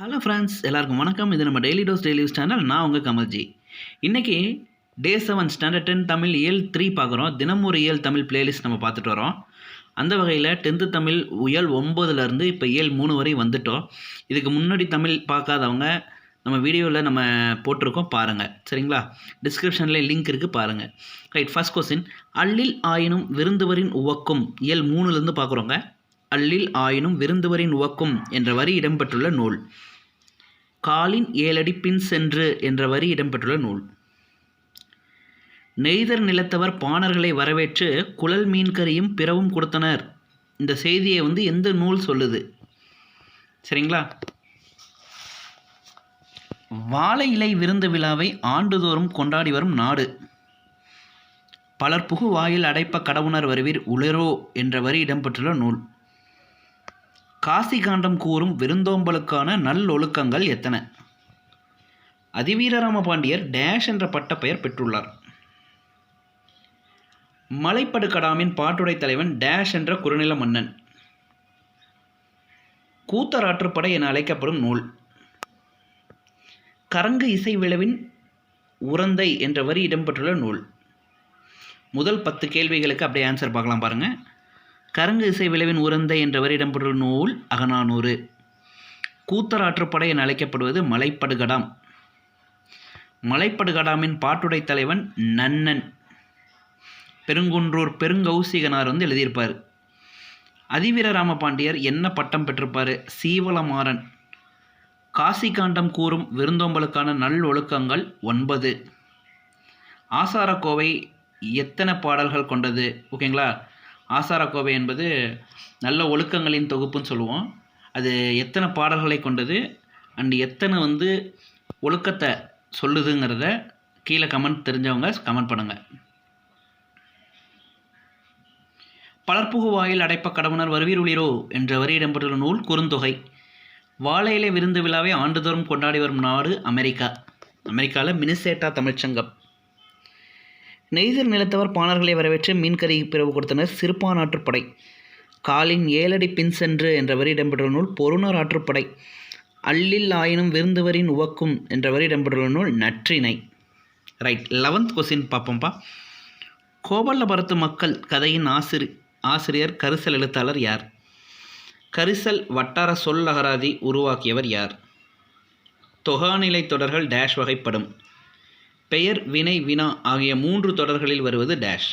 Hello friends எல்லாருக்கும் வணக்கம். இது நம்ம டெய்லி டோஸ் டெய்லி சேனல் நான் உங்கள் கமல்ஜி. இன்றைக்கி day seven standard ten Tamil இயல் த்ரீ பார்க்குறோம். தினம் ஒரு இயல் தமிழ் பிளேலிஸ்ட் நம்ம பார்த்துட்டு வரோம். அந்த வகையில் டென்த்து தமிழ் இயல் ஒம்போதுலேருந்து இப்போ இயல் மூணு வரை வந்துட்டோம். இதுக்கு முன்னாடி தமிழ் பார்க்காதவங்க நம்ம வீடியோவில் நம்ம போட்டிருக்கோம் பாருங்கள் சரிங்களா? டிஸ்கிரிப்ஷனில் லிங்க் இருக்குது பாருங்கள் ரைட் ஃபர்ஸ்ட் கொஸ்டின் அள்ளில் ஆயினும் விருந்துவரின் உவக்கும் இயல் மூணுலேருந்து பார்க்குறோங்க. அல்லில் ஆயினும் விருந்துவரின் உவக்கும் என்ற வரி இடம்பெற்றுள்ள நூல். காலின் ஏழடி பின் சென்று என்ற வரி இடம்பெற்றுள்ள நூல். நெய்தர் நிலத்தவர் பாணர்களை வரவேற்று குழல் மீன்கறியும் பிறவும் கொடுத்தனர். இந்த செய்தியை வந்து எந்த நூல் சொல்லுது? சரிங்களா? வாழை இலை விருந்து விழாவை ஆண்டுதோறும் கொண்டாடி வரும் நாடு. பலர் புகு வாயில் அடைப்ப கடவுணர் வருவீர் உளரோ என்ற வரி இடம்பெற்றுள்ள நூல். காசி காண்டம் கூறும் விருந்தோம்பலுக்கான நல்லொழுக்கங்கள் எத்தனை? அதிவீரராம பாண்டியர் டேஷ் என்ற பட்டப்பெயர் பெற்றுள்ளார். மலைப்படுகடாமின் பாட்டுடை தலைவன் டேஷ் என்ற குறுநில மன்னன். கூத்தராற்றுப்படை என அழைக்கப்படும் நூல். கரங்கு இசை விழவின் உரந்தை என்ற வரி இடம்பெற்றுள்ள நூல். முதல் பத்து கேள்விகளுக்கு அப்படியே ஆன்சர் பார்க்கலாம் பாருங்கள் கரங்கு இசை விளைவின் உரந்தை என்றவர் இடம்பெற்ற நூல் அகநானூறு. கூத்தராற்றுப்படை என அழைக்கப்படுவது மலைப்படுகடாம். மலைப்படுகடாமின் பாட்டுடை தலைவன் நன்னன். பெருங்குன்றூர் பெருங்கௌசிகனார் வந்து எழுதியிருப்பார். அதிவீரராம பாண்டியர் என்ன பட்டம் பெற்றிருப்பார்? சீவலமாறன். காசி காண்டம் கூறும் விருந்தோம்பலுக்கான நல் ஒழுக்கங்கள் ஒன்பது. ஆசாரக்கோவை எத்தனை பாடல்கள் கொண்டது? ஓகேங்களா? ஆசாரக்கோவை என்பது நல்ல ஒழுக்கங்களின் தொகுப்புன்னு சொல்லுவோம். அது எத்தனை பாடல்களை கொண்டது அண்ட் எத்தனை வந்து ஒழுக்கத்தை சொல்லுதுங்கிறத கீழே கமெண்ட் தெரிஞ்சவங்க கமெண்ட் பண்ணுங்கள் பலர்புகு வாயில் அடைப்ப கடவுணர் வருவீருளிரோ என்ற வரி இடம்பெற்றுள்ள நூல் குறுந்தொகை. வாழையிலை விருந்து விழாவை ஆண்டுதோறும் கொண்டாடி வரும் நாடு அமெரிக்கா. அமெரிக்காவில் மினிசேட்டா தமிழ்ச்சங்கம். நெய்தர் நிலத்தவர் பாணர்களை வரவேற்று மீன்கறி பிறவு கொடுத்தனர். சிறுபான் ஆற்றுப்படை. காலின் ஏழடி பின் சென்று என்ற வரி இடம்பெற்றுள்ள நூல் பொருணர் ஆற்றுப்படை. அள்ளில் ஆயினும் விருந்துவரின் உவக்கும் என்ற வரி இடம்பெற்றுள்ள நூல் நற்றினை ரைட் லெவன்த் கொஸ்டின் பார்ப்போம்ப்பா கோபல்லபுரத்து மக்கள் கதையின் ஆசிரி ஆசிரியர் கரிசல் எழுத்தாளர் யார்? கரிசல் வட்டார சொல் அகராதி உருவாக்கியவர் யார்? தொகாநிலை தொடர்கள் டேஷ் வகைப்படும். பெயர் வினை வினா ஆகிய மூன்று தொடர்களில் வருவது டேஷ்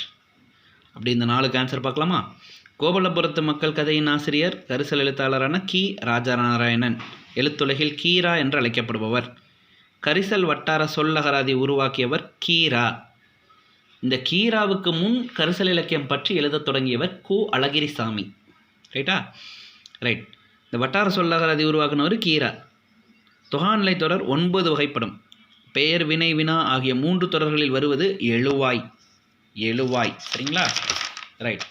அப்படி இந்த நாலு ஆன்சர் பார்க்கலாமா? கோபலபுரத்து மக்கள் கதையின் ஆசிரியர் கரிசல் எழுத்தாளரான கி. ராஜநாராயணன் எழுத்துலகில் கீரா என்று அழைக்கப்படுபவர். கரிசல் வட்டார சொல்லகராதி உருவாக்கியவர் கீரா. இந்த கீராவுக்கு முன் கரிசல் இலக்கியம் பற்றி எழுதத் தொடங்கியவர் கு. அழகிரிசாமி. ரைட்டா ரைட் இந்த வட்டார சொல்லகராதி உருவாக்குனவர் கீரா. தொகாநிலை தொடர் ஒன்பது வகைப்படும். பெயர் வினை வினா ஆகிய மூன்று தொடர்களில் வருவது எழுவாய். எழுவாய். சரிங்களா? ரைட்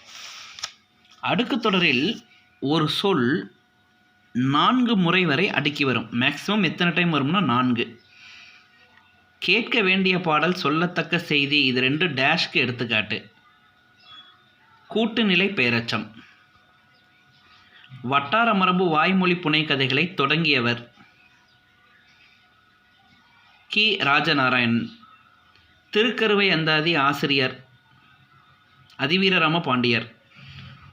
அடுக்கு தொடரில் ஒரு சொல் நான்கு முறை வரை அடுக்கி வரும். மேக்ஸிமம் எத்தனை டைம் வரும்னா நான்கு. கேட்க வேண்டிய பாடல் சொல்லத்தக்க செய்தி இது ரெண்டு டேஷ்க்கு எடுத்துக்காட்டு. கூட்டுநிலை பெயரச்சம் வட்டார மரபு வாய்மொழி புனைக்கதைகளை தொடங்கியவர். கி. ராஜநாராயண் திருக்கருவை அந்தாதி ஆசிரியர். அதிவீரராம பாண்டியர்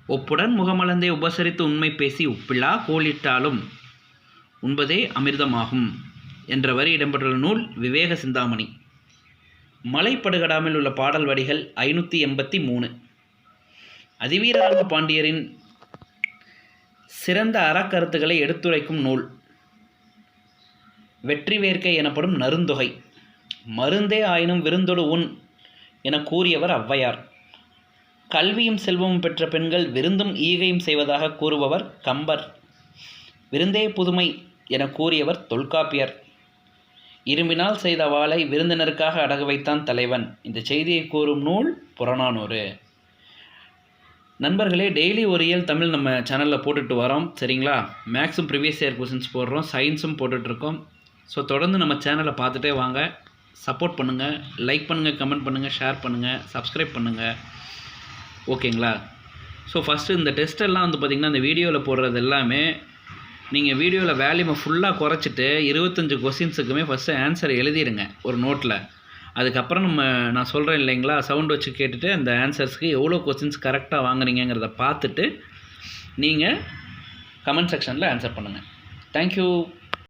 ஒப்புடன் முகமலந்தை உபசரித்து உண்மை பேசி உப்பில்லா கோலிட்டாலும் உண்பதே அமிர்தமாகும் என்ற வரி இடம்பெற்றுள்ள நூல் விவேக சிந்தாமணி. மலைப்படுகடாமில் உள்ள பாடல் வரிகள் ஐநூற்றி எண்பத்தி மூணு. அதிவீரராம பாண்டியரின் சிறந்த அறக்கருத்துக்களை எடுத்துரைக்கும் நூல். வெற்றி வேர்க்கை எனப்படும் நருந்தொகை மருந்தே ஆயினும் விருந்தொடு உண் என கூறியவர் ஔவையார். கல்வியும் செல்வமும் பெற்ற பெண்கள் விருந்தும் ஈகையும் செய்வதாக கூறுபவர் கம்பர். விருந்தே புதுமை என கூறியவர் தொல்காப்பியர். இரும்பினால் செய்த வாளை விருந்தினருக்காக அடகு வைத்தான் தலைவன். இந்த செய்தியை கூறும் நூல் புறநானூறு. நண்பர்களே டெய்லி ஒரு இயல் தமிழ் நம்ம சேனலில் போட்டுட்டு வரோம். சரிங்களா? மேக்ஸும் ப்ரிவியஸ் இயர் கொஷின்ஸ் போடுறோம். சயின்ஸும் போட்டுட்ருக்கோம் ஸோ தொடர்ந்து நம்ம சேனலை பார்த்துட்டே வாங்க. சப்போர்ட் பண்ணுங்கள் லைக் பண்ணுங்கள் கமெண்ட் பண்ணுங்கள் ஷேர் பண்ணுங்கள் சப்ஸ்கிரைப் பண்ணுங்கள் ஓகேங்களா ஸோ ஃபஸ்ட்டு இந்த டெஸ்ட்டெல்லாம் வந்து பார்த்திங்கன்னா இந்த வீடியோவில் போடுறது எல்லாமே நீங்கள் வீடியோவில் வேல்யூமை ஃபுல்லாக குறைச்சிட்டு இருபத்தஞ்சு கொஸ்டின்ஸுக்குமே ஃபஸ்ட்டு ஆன்சர் எழுதிடுங்க ஒரு நோட்டில் அதுக்கப்புறம் நம்ம நான் சொல்கிறேன் இல்லைங்களா சவுண்ட் வச்சு கேட்டுட்டு அந்த ஆன்சர்ஸ்க்கு எவ்வளோ கொஸ்டின்ஸ் கரெக்டாக வாங்குறீங்கிறத பார்த்துட்டு நீங்கள் கமெண்ட் செக்ஷனில் ஆன்சர் பண்ணுங்கள் தேங்க்யூ